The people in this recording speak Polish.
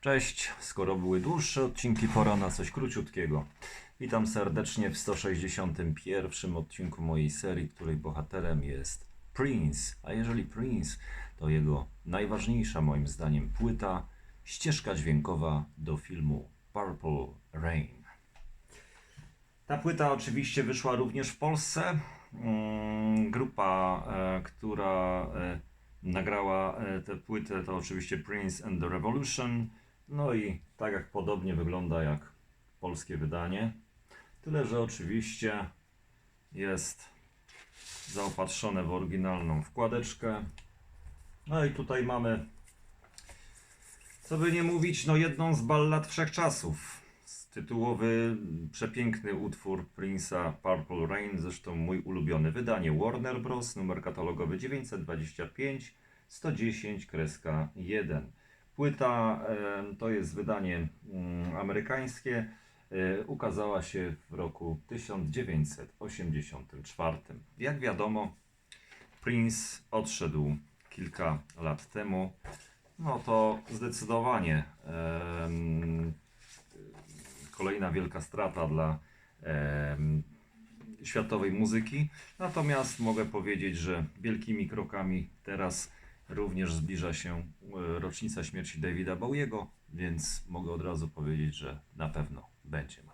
Cześć, skoro były dłuższe odcinki, pora na coś króciutkiego. Witam serdecznie w 161 odcinku mojej serii, której bohaterem jest Prince. A jeżeli Prince, to jego najważniejsza moim zdaniem płyta, ścieżka dźwiękowa do filmu Purple Rain. Ta płyta oczywiście wyszła również w Polsce. Mm, Grupa, e, która e, nagrała e, tę płytę, to oczywiście Prince and the Revolution. No i tak jak podobnie wygląda jak polskie wydanie. Tyle, że oczywiście jest zaopatrzone w oryginalną wkładeczkę. No i tutaj mamy, co by nie mówić, no jedną z ballad wszechczasów. Tytułowy, przepiękny utwór Prince'a Purple Rain, zresztą mój ulubiony. Wydanie Warner Bros. numer katalogowy 925 110 kreska 1. Płyta to jest wydanie mm, amerykańskie. E, ukazała się w roku 1984. Jak wiadomo, Prince odszedł kilka lat temu. No to zdecydowanie kolejna wielka strata dla światowej muzyki. Natomiast mogę powiedzieć, że wielkimi krokami teraz również zbliża się e, rocznica śmierci Davida Bowiego, więc mogę od razu powiedzieć, że na pewno będzie.